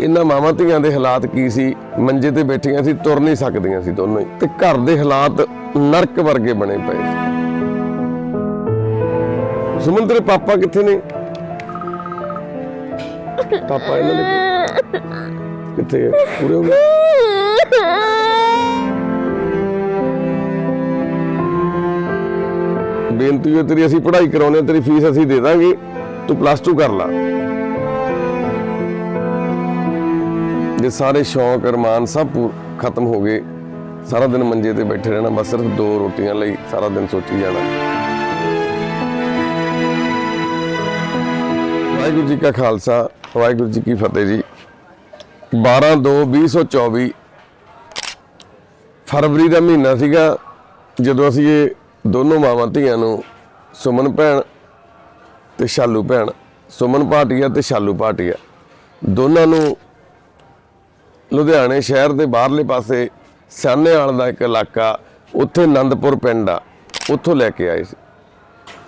ਇਹਨਾਂ ਮਾਵਾਂ ਧੀਆਂ ਦੇ ਹਾਲਾਤ ਕੀ ਸੀ? ਮੰਜੇ ਤੇ ਬੈਠੀਆਂ ਸੀ, ਤੁਰ ਨਹੀਂ ਸਕਦੀਆਂ ਸੀ ਦੋਨੋਂ ਹੀ। ਤੇ ਘਰ ਦੇ ਹਾਲਾਤ ਨਰਕ ਵਰਗੇ ਬਣੇ ਪਏ ਸੀ। ਸੁਮਨ ਪਾਪਾ ਕਿੱਥੇ ਨੇ? ਪਾਪਾ ਇਹਨਾਂ ਦੇ ਕਿੱਥੇ ਪੂਰੇ ਹੋ ਗਏ? ਬੇਨਤੀ ਹੈ ਤੇਰੀ, ਅਸੀਂ ਪੜ੍ਹਾਈ ਕਰਾਉਣੇ ਤੇਰੀ ਫੀਸ ਅਸੀਂ ਦੇ ਦਾਂਗੇ। ਤੂੰ ਪਲੱਸ 2 ਕਰ ਲਾ। ਜੇ ਸਾਰੇ ਸ਼ੌਕ, ਅਰਮਾਨ ਸਭ ਪੂ- ਖਤਮ ਹੋ ਗਏ, ਸਾਰਾ ਦਿਨ ਮੰਜੇ ਤੇ ਬੈਠੇ ਰਹਿਣਾ, ਬਸ ਸਿਰਫ ਦੋ ਰੋਟੀਆਂ ਲਈ ਸਾਰਾ ਦਿਨ ਸੋਚੀ ਜਾਣਾ। ਵਾਹਿਗੁਰੂ ਜੀ ਕਾ ਖਾਲਸਾ, ਵਾਹਿਗੁਰੂ ਜੀ ਕੀ ਫਤਿਹ ਜੀ। 12 2 2024 ਫਰਵਰੀ ਦਾ ਮਹੀਨਾ ਸੀਗਾ, ਜਦੋਂ ਅਸੀਂ ਇਹ ਦੋਨੋਂ ਮਾਵਾਂ ਧੀਆਂ ਨੂੰ, ਸੁਮਨ ਭੈਣ ਤੇ ਸ਼ਾਲੂ ਭੈਣ, ਸੁਮਨ ਭਾਟੀਆ ਤੇ ਸ਼ਾਲੂ ਭਾਟੀਆ, ਦੋਨਾਂ ਨੂੰ ਲੁਧਿਆਣੇ ਸ਼ਹਿਰ ਦੇ ਬਾਹਰਲੇ ਪਾਸੇ ਸਾਹਨੇਵਾਲ ਦਾ ਇੱਕ ਇਲਾਕਾ, ਉੱਥੇ ਆਨੰਦਪੁਰ ਪਿੰਡ ਆ। ਉੱਥੋਂ ਲੈ ਕੇ ਆਏ ਸੀ।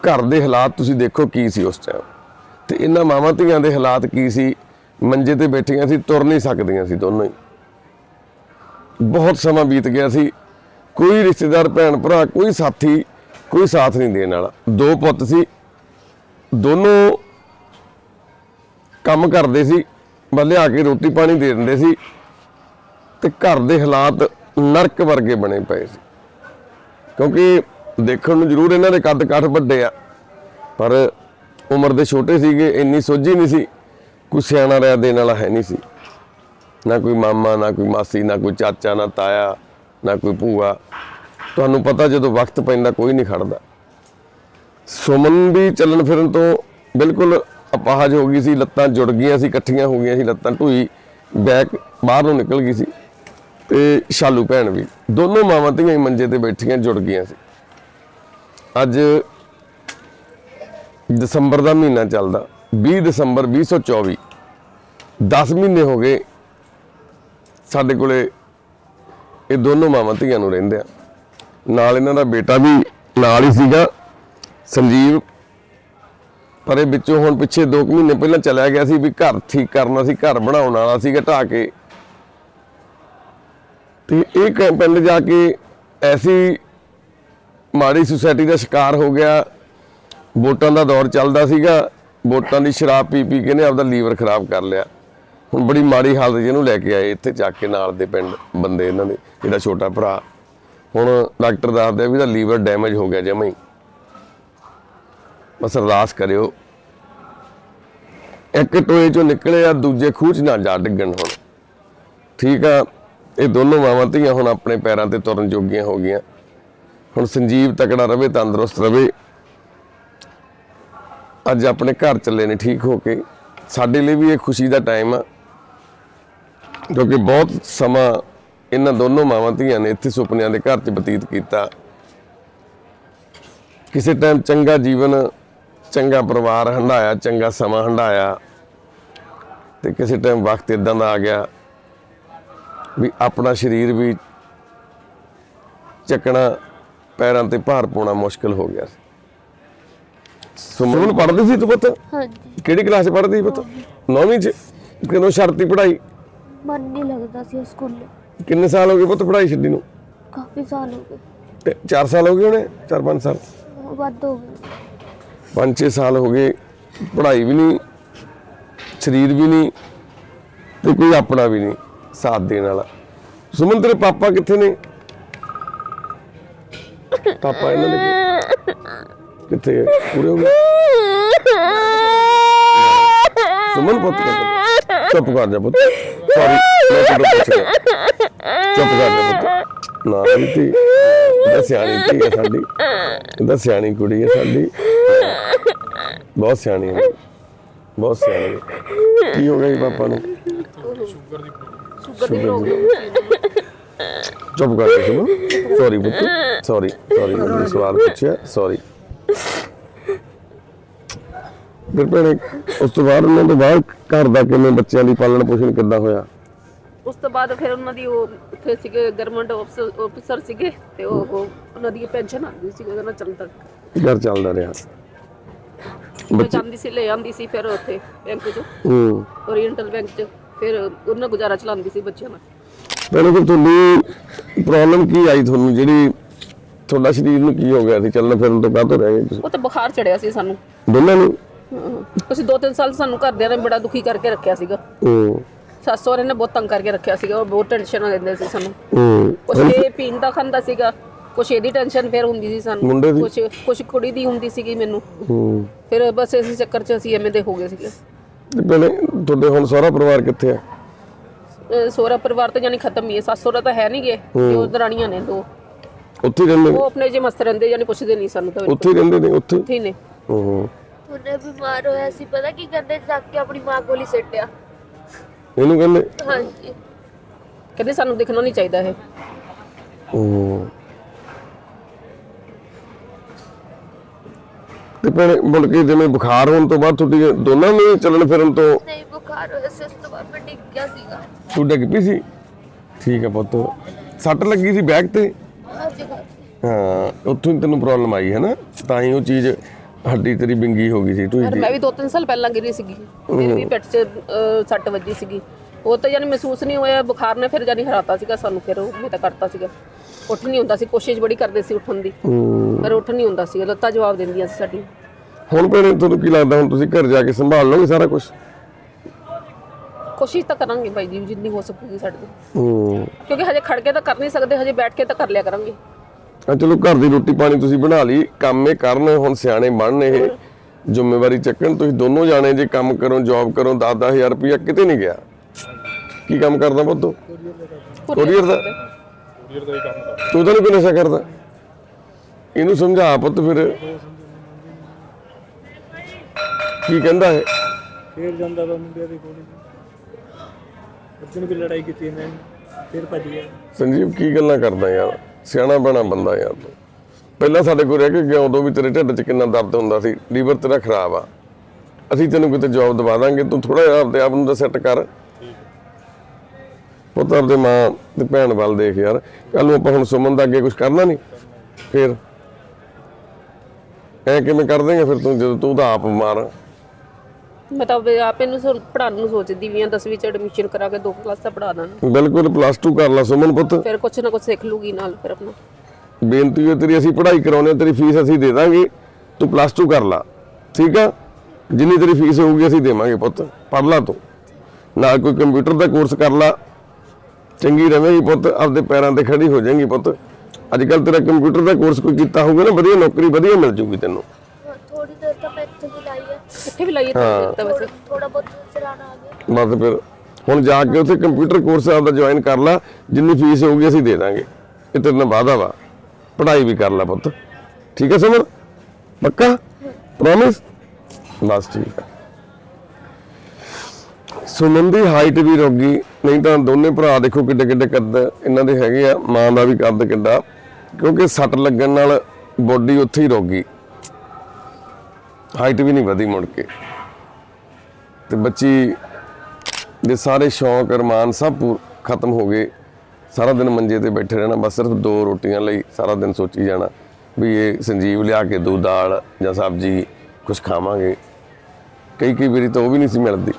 ਘਰ ਦੇ ਹਾਲਾਤ ਤੁਸੀਂ ਦੇਖੋ ਕੀ ਸੀ ਉਸ ਟਾਈਮ ਤੇ ਇਹਨਾਂ ਮਾਵਾਂ ਧੀਆਂ ਦੇ ਹਾਲਾਤ ਕੀ ਸੀ? ਮੰਜੇ ਤੇ ਬੈਠੀਆਂ ਸੀ, ਤੁਰ ਨਹੀਂ ਸਕਦੀਆਂ ਸੀ ਦੋਨੋਂ ਹੀ। ਬਹੁਤ ਸਮਾਂ ਬੀਤ ਗਿਆ ਸੀ। ਕੋਈ ਰਿਸ਼ਤੇਦਾਰ, ਭੈਣ ਭਰਾ, ਕੋਈ ਸਾਥੀ, ਕੋਈ ਸਾਥ ਨਹੀਂ ਦੇਣ ਵਾਲਾ। ਦੋ ਪੁੱਤ ਸੀ। ਦੋਨੋਂ ਕੰਮ ਕਰਦੇ ਸੀ। ਬੱਲੇ ਆ ਕੇ ਰੋਟੀ ਪਾਣੀ ਦੇ ਦਿੰਦੇ ਸੀ। ਤੇ ਘਰ ਦੇ ਹਾਲਾਤ ਨਰਕ ਵਰਗੇ ਬਣੇ ਪਏ ਸੀ। ਕਿਉਂਕਿ ਦੇਖਣ ਨੂੰ ਜ਼ਰੂਰ ਇਹਨਾਂ ਦੇ ਕੱਦ ਕਾਠ ਵੱਡੇ ਆ, ਪਰ ਉਮਰ ਦੇ ਛੋਟੇ ਸੀਗੇ, ਇੰਨੀ ਸੋਝੀ ਨਹੀਂ ਸੀ, ਕੋਈ ਸਿਆਣਾ ਰਿਆ ਦੇਣ ਵਾਲਾ ਹੈ ਨਹੀਂ ਸੀ। ਨਾ ਕੋਈ ਮਾਮਾ, ਨਾ ਕੋਈ ਮਾਸੀ, ਨਾ ਕੋਈ ਚਾਚਾ, ਨਾ ਤਾਇਆ, ਨਾ ਕੋਈ ਭੂਆ। ਤੁਹਾਨੂੰ ਪਤਾ ਜਦੋਂ ਵਕਤ ਪੈਂਦਾ ਕੋਈ ਨਹੀਂ ਖੜਦਾ। ਸੁਮਨ ਵੀ ਚੱਲਣ ਫਿਰਨ ਤੋਂ ਬਿਲਕੁਲ ਅਪਾਹਜ ਹੋ ਗਈ ਸੀ, ਲੱਤਾਂ ਜੁੜ ਗਈਆਂ ਸੀ, ਇਕੱਠੀਆਂ ਹੋ ਗਈਆਂ ਸੀ, ਲੱਤਾਂ ਢੂਈ ਬੈਕ ਬਾਹਰ ਨੂੰ ਨਿਕਲ ਗਈ ਸੀ। ਤੇ ਸ਼ਾਲੂ ਭੈਣ ਵੀ। ਦੋਨੋਂ ਮਾਵਾਂ ਧੀਆਂ ਹੀ ਮੰਜੇ ਤੇ ਬੈਠੀਆਂ, ਜੁੜ ਗਈਆਂ ਸੀ। ਅੱਜ ਦਸੰਬਰ ਦਾ ਮਹੀਨਾ ਚੱਲਦਾ। 20 ਦਸੰਬਰ 2024 10 ਮਹੀਨੇ ਹੋ ਗਏ ਸਾਡੇ ਕੋਲੇ ਇਹ ਦੋਨੋਂ ਮਾਵਾਂ ਧੀਆਂ ਨੂੰ ਰਹਿੰਦੇ ਆ। ਨਾਲ ਇਹਨਾਂ ਦਾ ਬੇਟਾ ਵੀ ਨਾਲ ਹੀ ਸੀਗਾ, ਸੰਜੀਵ। ਪਰ ਇਹ ਵਿੱਚੋਂ ਹੁਣ ਪਿੱਛੇ 2 ਮਹੀਨੇ ਪਹਿਲਾਂ ਚਲਿਆ ਗਿਆ ਸੀ ਵੀ ਘਰ ਠੀਕ ਕਰਨਾ ਸੀ, ਘਰ ਬਣਾਉਣ ਵਾਲਾ ਸੀਗਾ ਢਾ ਕੇ ਤੇ ਇਹ ਕ- ਪਿੰਡ ਜਾ ਕੇ ਐਸੀ ਮਾੜੀ ਸੁਸਾਇਟੀ ਦਾ ਸ਼ਿਕਾਰ ਹੋ ਗਿਆ। ਵੋਟਾਂ ਦਾ ਦੌਰ ਚੱਲਦਾ ਸੀਗਾ। ਵੋਟਾਂ ਦੀ ਸ਼ਰਾਬ ਪੀ ਪੀ ਕੇ ਨੇ ਆਪਦਾ ਲੀਵਰ ਖਰਾਬ ਕਰ ਲਿਆ। ਹੁਣ ਬੜੀ ਮਾੜੀ ਹਾਲਤ ਜਿਹਨੂੰ ਲੈ ਕੇ ਆਏ ਇੱਥੇ ਚੱਕ ਕੇ ਨਾਲ ਦੇ ਪਿੰਡ ਬੰਦੇ ਇਹਨਾਂ ਦੇ ਇਹਦਾ ਛੋਟਾ ਭਰਾ। ਹੁਣ ਡਾਕਟਰ ਦੱਸਦੇ ਆ ਵੀ ਇਹਦਾ ਲੀਵਰ ਡੈਮੇਜ ਹੋ ਗਿਆ ਜਮਾਂ ਹੀ। ਬਸ ਅਰਦਾਸ ਕਰਿਓ। ਇੱਕ ਟੋਏ ਚੋਂ ਨਿਕਲੇ ਆ, ਦੂਜੇ ਖੂਹ 'ਚ ਨਾ ਜਾ ਡਿੱਗਣ ਹੁਣ। ਠੀਕ ਆ। ਇਹ ਦੋਨੋਂ ਮਾਵਾਂ ਧੀਆਂ ਹੁਣ ਆਪਣੇ ਪੈਰਾਂ ਤੇ ਤੁਰਨ ਜੋਗੀਆਂ ਹੋ ਗਈਆਂ। ਹੁਣ ਸੰਜੀਵ ਤਕੜਾ ਰਵੇ, ਤੰਦਰੁਸਤ ਰਵੇ। ਅੱਜ ਆਪਣੇ ਘਰ ਚੱਲੇ ਨੇ ਠੀਕ ਹੋ ਕੇ। ਸਾਡੇ ਲਈ ਵੀ ਇਹ ਖੁਸ਼ੀ ਦਾ ਟਾਈਮ ਆ। ਕਿਉਂਕਿ ਬਹੁਤ ਸਮਾਂ ਇਹਨਾਂ ਦੋਨੋਂ ਮਾਵਾਂ ਧੀਆਂ ਨੇ ਇੱਥੇ ਸੁਪਨਿਆਂ ਦੇ ਘਰ 'ਚ ਬਤੀਤ ਕੀਤਾ। ਕਿਸੇ ਟਾਈਮ ਚੰਗਾ ਜੀਵਨ, ਚੰਗਾ ਪਰਿਵਾਰ ਹੰਡਾਇਆ ਚੰਗਾ ਸਮਾਂ ਹੰਡਾਇਆ ਤੇ ਕਿਸੇ ਟਾਈਮ ਵਕਤ ਇਦਾਂ ਦਾ ਆ ਗਿਆ। ਵੀ ਆਪਣਾ ਸਰੀਰ ਵੀ ਚੱਕਣਾ ਪੈਰਾਂ ਤੇ ਭਾਰ ਪਾਉਣਾ ਮੁਸ਼ਕਲ ਹੋ ਗਿਆ ਸੀ। ਸੁਮਨ ਪੜ੍ਹਦੀ ਸੀ ਤੂੰ ਪੁੱਤ? ਹਾਂਜੀ। ਕਿਹੜੀ ਕਲਾਸ ਪੜ੍ਹਦੀ ਸੀ ਪੁੱਤ? 9ਵੀਂ ਚ? ਕਦੋਂ ਛੱਡਤੀ ਪੜ੍ਹਾਈ? ਮਨ ਨਹੀਂ ਲੱਗਦਾ ਸੀ ਸਕੂਲੇ ਕਿੰਨੇ ਸਾਲ ਹੋ ਗਏ ਪੁੱਤ ਪੜ੍ਹਾਈ ਛੱਡੀ ਨੂੰ? ਕਾਫੀ ਸਾਲ ਹੋ ਗਏ। ਤੇ 4 ਸਾਲ ਹੋ ਗਏ ਹੋਣੇ? 4-5 ਸਾਲ? ਵੱਧ ਹੋ ਗਏ। 5-6 ਸਾਲ ਹੋ ਗਏ ਪੜ੍ਹਾਈ ਵੀ ਨਹੀਂ ਸਰੀਰ ਵੀ ਨਹੀਂ ਤੇ ਕੋਈ ਆਪਣਾ ਵੀ ਨਹੀਂ। ਸਾਥ ਦੇਣ ਵਾਲਾ। ਸੁਮਨ ਤੇਰੇ ਪਾਪਾ ਕਿੱਥੇ ਨੇ? ਪਾਪਾ ਇਹਨਾਂ ਦੇ ਕਿੱਥੇ ਹੈ? ਪੂਰੇ ਹੋ ਗਏ? ਸੁਮਨ, ਪੁੱਤ ਕਿੱਥੇ? ਚੁੱਪ ਕਰ ਜਾ ਪੁੱਤ। ਸੌਰੀ ਮੈਂ ਤੈਨੂੰ ਪੁੱਛ ਗਿਆ ਚੁੱਪ ਕਰ ਜਾ ਪੁੱਤ। ਨਾ ਬੀਤੀ ਇਹਦਾ ਸਿਆਣੀ ਧੀ ਹੈ ਸਾਡੀ। ਇਹਦਾ ਸਿਆਣੀ ਕੁੜੀ ਹੈ ਸਾਡੀ। ਬਹੁਤ ਸਿਆਣੀ ਹੈ ਬਹੁਤ ਸਿਆਣੀ ਕੀ ਹੋ ਗਿਆ ਜੀ ਪਾਪਾ ਨੂੰ? ਸ਼ੂਗਰ ਦੀ ਚੁੱਪ ਕਰ ਜਾ ਸੁਮਨ ਸੌਰੀ ਪੁੱਤ ਸੌਰੀ ਸੌਰੀ ਮੈਂ ਸਵਾਲ ਪੁੱਛਿਆ ਸੌਰੀ ਫਿਰ ਭੈਣੇ ਉਸ ਤੋਂ ਬਾਅਦ ਉਹਨਾਂ ਤੋਂ ਬਾਅਦ ਘਰ ਦਾ ਕਿਵੇਂ ਬੱਚਿਆਂ ਦੀ ਪਾਲਣ ਪੋਸ਼ਣ ਕਿੱਦਾਂ ਹੋਇਆ ਉਸ ਤੋਂ ਬਾਅਦ ਫਿਰ ਉਹਨਾਂ ਦੀ ਉਹ ਉੱਥੇ ਸੀਗੇ ਗਵਰਨਮੈਂਟ ਆਫੀਸਰ ਸੀਗੇ ਤੇ ਉਹ ਉਹ ਉਹਨਾਂ ਦੀ ਪੈਨਸ਼ਨ ਆਉਂਦੀ ਸੀ ਉਹਦੇ ਨਾਲ ਚੱਲਦਾ ਘਰ ਚੱਲਦਾ ਰਿਹਾ ਮੈਂ ਜਾਂਦੀ ਸੀ ਲੈ ਆਂਦੀ ਸੀ ਫਿਰ ਉੱਥੇ ਬੈਂਕ 'ਚ ਹੂੰ ਓਰੀਐਂਟਲ ਬੈਂਕ 'ਚ ਫਿਰ ਉਹਨਾਂ ਗੁਜ਼ਾਰਾ ਚਲਾਉਂਦੀ ਸੀ ਬੱਚਿਆਂ ਨਾਲ। ਪਹਿਲਾਂ ਫਿਰ ਤੁਹਾਨੂੰ ਪ੍ਰੋਬਲਮ ਕੀ ਆਈ ਤੁਹਾਨੂੰ? ਜਿਹੜੀ ਤੁਹਾਡਾ ਸਰੀਰ ਨੂੰ ਕੀ ਹੋ ਗਿਆ ਸੀ? ਚੱਲਣ ਫਿਰਨ ਤੋਂ ਕਾਹਤੋਂ ਰਹਿ ਗਏ ਤੁਸੀਂ? ਉਹ ਤਾਂ ਬੁਖਾਰ ਚੜਿਆ ਸੀ ਸਾਨੂੰ। ਦੋਨਾਂ ਨੂੰ। ਅਸੀਂ ਦੋ ਤਿੰਨ ਸਾਲ ਸਾਨੂੰ ਘਰਦਿਆਂ ਨੇ ਬੜਾ ਦੁਖੀ ਕਰਕੇ ਰੱਖਿਆ ਸੀਗਾ। ਹੂੰ ਸੱਸ ਸਹੁਰੇ ਨੇ ਬਹੁਤ ਤੰਗ ਕਰਕੇ ਰੱਖਿਆ ਸੀਗਾ। ਉਹ ਬਹੁਤ ਟੈਨਸ਼ਨ ਦਿੰਦੇ ਸੀ ਸਾਨੂੰ। ਹੂੰ ਕੁਛ ਇਹ ਪੀਣ ਦਾ ਖਾਂਦਾ ਸੀਗਾ। ਕੁਛ ਇਹਦੀ ਟੈਨਸ਼ਨ ਫਿਰ ਹੁੰਦੀ ਸੀ ਸਾਨੂੰ? ਕੁਛ ਕੁਛ ਕੁੜੀ ਦੀ ਹੁੰਦੀ ਸੀਗੀ ਮੈਨੂੰ। ਹੂੰ ਫਿਰ ਬਸ ਇਸੇ ਚੱਕਰ 'ਚ ਅਸੀਂ ਐਵੇਂ ਦੇ ਹੋ ਗਏ ਸੀਗੇ। ਤੇ ਪਹਿਲੇ ਤੁਹਾਡੇ ਹੁਣ ਸਾਰਾ ਪਰਿਵਾਰ ਕਿੱਥੇ ਹੈ ਅਹ ਸਹੁਰਾ ਪਰਿਵਾਰ ਤਾਂ ਜਾਨੀ ਖਤਮ ਹੀ ਹੈ ਸੱਸ ਸਹੁਰਾ ਤਾਂ ਹੈ ਨਹੀਂ ਗੇ ਤੇ ਉਹ ਦਰਾਣੀਆਂ ਨੇ ਦੋ। ਉੱਥੇ ਹੀ ਰਹਿੰਦੇ ਨੇ? ਉਹ ਆਪਣੇ ਜੇ ਮਸਤ ਰਹਿੰਦੇ ਜਾਨੀ ਪੁੱਛਦੇ ਨਹੀਂ ਸਾਨੂੰ ਤਾਂ ਉੱਥੇ ਹੀ ਰਹਿੰਦੇ ਨੇ ਉੱਥੇ? ਉੱਥੇ ਹੀ ਨੇ। ਹੂੰ। ਉਹਨੇ ਬਿਮਾਰ ਹੋਇਆ ਸੀ ਪਤਾ ਕੀ ਕਹਿੰਦੇ ਜਾ ਕੇ ਆਪਣੀ ਮਾਂ ਕੋਲ ਹੀ ਸਿੱਟਿਆ। ਇਹਨੂੰ ਕਹਿੰਦੇ? ਹਾਂਜੀ। ਕਹਿੰਦੇ ਸਾਨੂੰ ਦਿਖਣਾ ਨਹੀਂ ਚਾਹੀਦਾ ਇਹ। ਹੂੰ। ਤੇ ਪਹਿਲੇ ਮੁੜ ਕੇ ਜਿਵੇਂ ਬੁਖਾਰ ਹੋਣ ਤੋਂ ਬਾਅਦ ਤੁਹਾਡੀ ਦੋਨਾਂ ਨੂੰ ਚੱਲਣ ਫਿਰਨ ਤੋਂ ਨਹੀਂ ਬੁਖਾਰ ਹੋਇਆ ਸੀ ਉਸ ਤੋਂ ਬਾਅਦ ਮੈਂ ਡਿੱਗ ਗਿਆ ਸੀਗਾ। ਤੂੰ ਡਿੱਗ ਪਈ ਸੀ? ਠੀਕ ਹੈ ਪੁੱਤ। ਸੱਟ ਲੱਗੀ ਸੀ ਬੈਕ ਤੇ? ਹਾਂ ਉੱਥੋਂ ਹੀ ਤੈਨੂੰ ਪ੍ਰੋਬਲਮ ਆਈ ਹੈ ਨਾ ਤਾਂ ਹੀ ਉਹ ਚੀਜ਼ ਹੱਡੀ ਤੇਰੀ ਬਿੰਗੀ ਹੋ ਗਈ ਸੀ ਤੂੰ ਮੈਂ ਵੀ ਦੋ ਤਿੰਨ ਸਾਲ ਪਹਿਲਾਂ ਗਿਰੀ ਸੀਗੀ। ਮੇਰੇ ਵੀ ਪਿੱਠ 'ਚ ਸੱਟ ਵੱਜੀ ਸੀਗੀ। ਉਹ ਤਾਂ ਜਾਨੀ ਮਹਿਸੂਸ ਨਹੀਂ ਹੋਇਆ ਬੁਖਾਰ ਨੇ ਫਿਰ ਜਾਨੀ ਹਰਾਤਾ ਸੀਗਾ ਸਾਨੂੰ ਫਿਰ ਉਹ ਮੈਂ ਤਾਂ ਕਰਤਾ ਸੀਗਾ। ਉੱਠ ਨਹੀਂ ਹੁੰਦਾ ਸੀ ਕੋਸ਼ਿਸ਼ ਬੜੀ ਕਰਦੇ ਸੀ ਉੱਠਣ ਦੀ। ਹੂੰ। ਪਰ ਉੱਠ ਨਹੀਂ ਹੁੰਦਾ ਸੀ ਲੱਤਾਂ ਜਵਾਬ ਦਿੰਦੀਆਂ ਸੀ ਸਾਡੀ। ਹੁਣ ਭੈਣੇ ਤੁਹਾਨੂੰ ਕੀ ਲੱਗਦਾ ਹੁਣ ਤੁਸੀਂ ਘਰ ਜਾ ਕੇ ਸੰਭਾਲ ਲਓਗੇ ਸਾਰਾ ਕੁਝ ਕੋਸ਼ਿਸ਼ ਤਾਂ ਕਰਾਂਗੇ ਭਾਈ ਜੀ ਜਿੰਨੀ ਹੋ ਸਕੂਗੀ ਸਾਡੇ ਤੋਂ। ਹੂੰ। ਕਿਉਂਕਿ ਹਜੇ ਖੜ ਕੇ ਤਾਂ ਕਰ ਨਹੀਂ ਸਕਦੇ ਹਜੇ ਬੈਠ ਕੇ ਤਾਂ ਕਰ ਲਿਆ ਕਰਾਂਗੇ। ਆ ਚਲੋ ਘਰ ਦੀ ਰੋਟੀ ਪਾਣੀ ਤੁਸੀਂ ਬਣਾ ਲਈ ਕੰਮ ਇਹ ਕਰਨ ਹੁਣ ਸਿਆਣੇ ਬਣਨ ਇਹ। ਜ਼ਿੰਮੇਵਾਰੀ ਚੱਕਣ ਤੁਸੀਂ ਦੋਨੋਂ ਜਾਣੇ ਜੇ ਕੰਮ ਕਰੋ ਜੌਬ ਕਰੋ 10-10000 ਰੁਪਇਆ ਕਿਤੇ ਨਹੀਂ ਗਿਆ। ਕੀ ਕੰਮ ਕਰਦਾ ਪੁੱਤ ਕੋਰੀਅਰ ਦਾ ਤੂੰ ਤਾਂ ਨਹੀਂ ਕੋਈ ਨਸ਼ਾ ਕਰਦਾ? ਇਹਨੂੰ ਸਮਝਾ ਪੁੱਤ ਫਿਰ। ਕੀ ਕਹਿੰਦਾ ਹੈ ਫੇਰ ਜਾਂਦਾ ਵਾ ਮੁੰਡਿਆਂ ਦੇ ਕੋਲ ਅਰਜੁਨ ਵੀ ਲੜਾਈ ਕੀਤੀ ਇਹਨਾਂ ਫਿਰ ਭੱਜ ਗਿਆ। ਸੰਜੀਵ ਕੀ ਗੱਲਾਂ ਕਰਦਾ ਯਾਰ? ਸਿਆਣਾ ਬਣਾ ਬੰਦਾ ਯਾਰ ਤੂੰ। ਪਹਿਲਾਂ ਸਾਡੇ ਕੋਲ ਰਹਿ ਕੇ ਗਿਆ ਉਦੋਂ ਵੀ ਤੇਰੇ ਢਿੱਡ 'ਚ ਕਿੰਨਾ ਦਰਦ ਹੁੰਦਾ ਸੀ। ਲੀਵਰ ਤੇਰਾ ਖਰਾਬ ਆ। ਅਸੀਂ ਤੈਨੂੰ ਕਿਤੇ ਜਵਾਬ ਦਵਾ ਦਾਂਗੇ ਤੂੰ ਥੋੜਾ ਜਿਹਾ ਆਪਦੇ ਆਪ ਨੂੰ ਤਾਂ ਸੈੱਟ ਕਰ। ਪੁੱਤ ਆਪਦੇ ਮਾਂ ਤੇ ਭੈਣ ਵੱਲ ਦੇਖ ਯਾਰ। ਕੱਲ ਨੂੰ ਆਪਾਂ ਹੁਣ ਸੁਮਨ ਦਾ ਅੱਗੇ ਕੁਝ ਕਰਨਾ ਨਹੀਂ ਫੇਰ। ਐ ਕਿਵੇਂ ਕਰ ਦੇਂਗੇ ਫਿਰ ਤੂੰ ਜਦੋਂ ਤੂੰ ਤਾਂ ਆਪ ਬਿਮਾਰ। ਮੈਂ ਤਾਂ ਆਪੇ- ਆਪੇ ਨੂੰ ਪੜਾਉਣ ਨੂੰ ਸੋਚਦੀ ਵੀ ਆ 10ਵੀਂ ਚ ਐਡਮਿਸ਼ਨ ਕਰਾ ਕੇ ਦੋ ਕਲਾਸਾਂ ਪੜਾ ਦਾਂ ਬਿਲਕੁਲ ਪਲੱਸ 2 ਕਰ ਲਾ ਸੁਮਨ ਪੁੱਤ। ਫਿਰ ਕੁਛ ਨਾ ਕੁਛ ਸਿੱਖ ਲੂਗੀ ਨਾਲ ਫਿਰ ਆਪਣਾ। ਬੇਨਤੀ ਹੈ ਤੇਰੀ ਅਸੀਂ ਪੜ੍ਹਾਈ ਕਰਾਉਣੇ ਤੇਰੀ ਫੀਸ ਅਸੀਂ ਦੇ ਦਾਂਗੇ। ਤੂੰ ਪਲੱਸ 2 ਕਰ ਲਾ ਠੀਕ ਆ? ਜਿੰਨੀ ਤੇਰੀ ਫੀਸ ਹੋਊਗੀ ਅਸੀਂ ਦੇਵਾਂਗੇ ਪੁੱਤ ਪੜ੍ਹ ਲਾ ਤੂੰ। ਨਾਲ ਕੋਈ ਕੰਪਿਊਟਰ ਦਾ ਕੋਰਸ ਕਰ ਲਾ ਚੰਗੀ ਰਵੇਂਗੀ ਪੁੱਤ ਆਪਦੇ ਪੈਰਾਂ ਤੇ ਖੜੀ ਹੋ ਜਾਏਗੀ ਪੁੱਤ। ਅੱਜ ਕੱਲ ਤੇਰਾ ਕੰਪਿਊਟਰ ਦਾ ਕੋਰਸ ਕੋਈ ਕੀਤਾ ਹੋਊਗਾ ਨਾ ਵਧੀਆ ਨੌਕਰੀ ਵਧੀਆ ਮਿਲ ਜੂਗੀ ਤੈਨੂੰ। ਥੋੜੀ ਦੇਰ ਤਾਂ ਮੈਂ ਇੱਥੇ ਹੀ ਲਾਈ ਹੈ ਇੱਥੇ ਵੀ ਲਾਈਏ ਤਾਂ ਵੈਸੇ। ਥੋੜਾ ਬਹੁਤ ਚਲਾਣਾ ਆ ਗਿਆ। ਬਸ ਫਿਰ ਹੁਣ ਜਾ ਕੇ ਉੱਥੇ ਕੰਪਿਊਟਰ ਕੋਰਸ ਆਪਦਾ ਜੁਆਇਨ ਕਰ ਲਾ ਜਿੰਨੀ ਫੀਸ ਹੋਊਗੀ ਅਸੀਂ ਦੇ ਦਾਂਗੇ। ਇਹ ਤੇਰੇ ਨਾਲ ਵਾਅਦਾ ਵਾ। ਪੜ੍ਹਾਈ ਵੀ ਕਰ ਲੈ ਪੁੱਤ। ਠੀਕ ਹੈ ਸਮਰ ਪੱਕਾ? ਪ੍ਰੋਮਿਸ ਬਸ ਠੀਕ ਹੈ ਸੁਮਨ ਦੀ ਹਾਈਟ ਵੀ ਰੋਗੀ ਨਹੀਂ ਤਾਂ ਦੋਨੇ ਭਰਾ ਦੇਖੋ ਕਿੱਡੇ ਕਿੱਡੇ ਕੱਦ ਇਹਨਾਂ ਦੇ ਹੈਗੇ ਆ, ਮਾਂ ਦਾ ਵੀ ਕੱਦ ਕਿੱਡਾ, ਕਿਉਂਕਿ ਸੱਟ ਲੱਗਣ ਨਾਲ ਬੋਡੀ ਉੱਥੇ ਹੀ ਰੋਗੀ ਹਾਈਟ ਵੀ ਨਹੀਂ ਵਧੀ ਮੁੜ ਕੇ। ਤੇ ਬੱਚੀ ਦੇ ਸਾਰੇ ਸ਼ੌਂਕ, ਅਰਮਾਨ ਸਭ ਪੂ- ਖਤਮ ਹੋ ਗਏ। ਸਾਰਾ ਦਿਨ ਮੰਜੇ ਤੇ ਬੈਠੇ ਰਹਿਣਾ, ਬਸ ਸਿਰਫ ਦੋ ਰੋਟੀਆਂ ਲਈ ਸਾਰਾ ਦਿਨ ਸੋਚੀ ਜਾਣਾ ਵੀ ਇਹ ਸੰਜੀਵ ਲਿਆ ਕੇ ਦੋ ਦਾਲ ਜਾਂ ਸਬਜ਼ੀ ਕੁਝ ਖਾਵਾਂਗੇ। ਕਈ ਕਈ ਵਾਰੀ ਤਾਂ ਉਹ ਵੀ ਨਹੀਂ ਸੀ ਮਿਲਦੀ।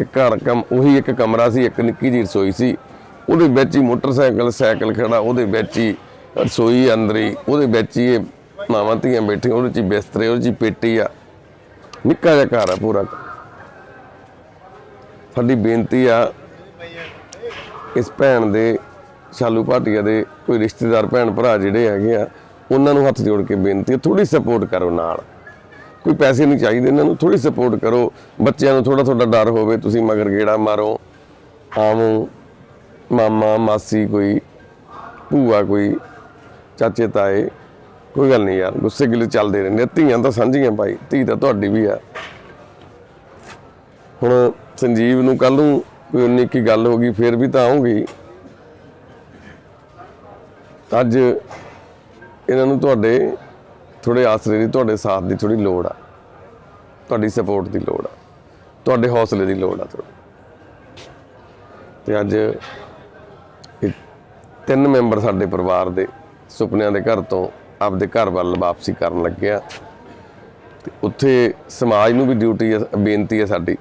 ਤੇ ਘਰ ਕੰਮ, ਉਹੀ ਇੱਕ ਕਮਰਾ ਸੀ, ਇੱਕ ਨਿੱਕੀ ਜਿਹੀ ਰਸੋਈ ਸੀ। ਉਹਦੇ ਵਿੱਚ ਹੀ ਮੋਟਰਸਾਈਕਲ, ਸਾਈਕਲ ਖੜਾ, ਉਹਦੇ ਵਿੱਚ ਹੀ ਰਸੋਈ ਅੰਦਰ ਹੀ, ਉਹਦੇ ਵਿੱਚ ਹੀ ਇਹ ਮਾਵਾਂ ਧੀਆਂ ਬੈਠੀਆਂ, ਉਹਦੇ ਚ ਹੀ ਬਿਸਤਰੇ, ਉਹਦੇ ਚ ਹੀ ਪੇਟੀ ਆ। ਨਿੱਕਾ ਜਿਹਾ ਘਰ ਆ ਪੂਰਾ। ਸਾਡੀ ਬੇਨਤੀ ਆ, ਇਸ ਭੈਣ ਦੇ, ਸ਼ਾਲੂ ਭਾਟੀਆ ਦੇ ਕੋਈ ਰਿਸ਼ਤੇਦਾਰ ਭੈਣ ਭਰਾ ਜਿਹੜੇ ਹੈਗੇ ਆ, ਉਹਨਾਂ ਨੂੰ ਹੱਥ ਜੋੜ ਕੇ ਬੇਨਤੀ ਹੈ ਥੋੜੀ ਸਪੋਰਟ ਕਰੋ ਨਾਲ। ਕੋਈ ਪੈਸੇ ਨਹੀਂ ਚਾਹੀਦੇ, ਇਹਨਾਂ ਨੂੰ ਥੋੜੀ ਸਪੋਰਟ ਕਰੋ। ਬੱਚਿਆਂ ਨੂੰ ਥੋੜਾ ਥੋੜਾ ਡਰ ਹੋਵੇ, ਤੁਸੀਂ ਮਗਰ ਗੇੜਾ ਮਾਰੋ। ਆਵੋ, ਮਾਮਾ, ਮਾਸੀ ਕੋਈ, ਭੂਆ ਕੋਈ, ਚਾਚੇ, ਤਾਏ, ਕੋਈ ਗੱਲ ਨਹੀਂ ਯਾਰ, ਗੁੱਸੇ ਗਿਲੇ ਚੱਲਦੇ ਰਹਿੰਦੇ ਧੀਆਂ ਤਾਂ ਸਾਂਝੀਆਂ ਭਾਈ, ਧੀ ਤਾਂ ਤੁਹਾਡੀ ਵੀ ਆ। ਹੁਣ ਸੰਜੀਵ ਨੂੰ ਕੱਲ ਨੂੰ ਕੋਈ ਉਨੀ ਕੀ ਗੱਲ ਹੋ ਗਈ, ਫੇਰ ਵੀ ਤਾਂ ਆਉਂਗੀ ਅੱਜ ਇਹਨਾਂ ਨੂੰ ਤੁਹਾਡੇ ਥੋੜੇ ਆਸਰੇ ਦੀ, ਤੁਹਾਡੇ ਸਾਥ ਦੀ ਥੋੜੀ ਲੋੜ ਆ। ਤੁਹਾਡੀ ਸਪੋਰਟ ਦੀ ਲੋੜ ਆ। ਤੁਹਾਡੇ ਹੌਸਲੇ ਦੀ ਲੋੜ ਆ ਥੋੜੀ ਤੇ ਅੱਜ ਇਹ ਤਿੰਨ ਮੈਂਬਰ ਸਾਡੇ ਪਰਿਵਾਰ ਦੇ ਸੁਪਨਿਆਂ ਦੇ ਘਰ ਤੋਂ ਆਪਦੇ ਘਰ ਵੱਲ ਵਾਪਸੀ ਕਰਨ ਲੱਗਿਆ ਤੇ ਉੱਥੇ ਸਮਾਜ ਨੂੰ ਵੀ ਡਿਊਟੀ ਹੈ ਬੇਨਤੀ ਹੈ ਸਾਡੀ,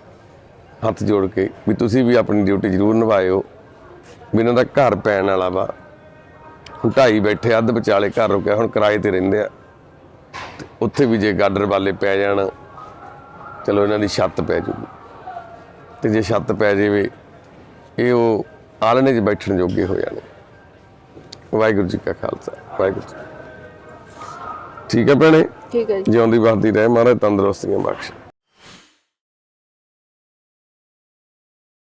ਹੱਥ ਜੋੜ ਕੇ ਵੀ ਤੁਸੀਂ ਵੀ ਆਪਣੀ ਡਿਊਟੀ ਜ਼ਰੂਰ ਨਿਭਾਇਓ। ਵੀ ਇਹਨਾਂ ਦਾ ਘਰ ਪੈਣ ਵਾਲਾ ਵਾ। ਹੁਣ ਢਾਈ ਬੈਠੇ, ਅੱਧ ਵਿਚਾਲੇ ਘਰ ਰੁਕਿਆ, ਹੁਣ ਕਿਰਾਏ ਤੇ ਰਹਿੰਦੇ ਆ। ਤੇ ਉੱਥੇ ਵੀ ਜੇ ਗਾਡਰ ਵਾਲੇ ਪੈ ਜਾਣ ਚਲੋ ਇਹਨਾਂ ਦੀ ਛੱਤ ਪੈ ਜੂਗੀ। ਤੇ ਜੇ ਛੱਤ ਪੈ ਜਾਵੇ ਇਹ ਉਹ ਆਲਣੇ 'ਚ ਬੈਠਣ ਜੋਗੇ ਹੋ ਜਾਣੇ। ਵਾਹਿਗੁਰੂ ਜੀ ਕਾ ਖਾਲਸਾ ਵਾਹਿਗੁਰੂ ਜੀ ਠੀਕ ਹੈ ਭੈਣੇ? ਠੀਕ ਹੈ ਜੀ। ਜਿਉਂਦੀ ਵਸਦੀ ਰਹੇ ਮਹਾਰਾਜ ਤੰਦਰੁਸਤੀਆਂ ਬਖਸ਼।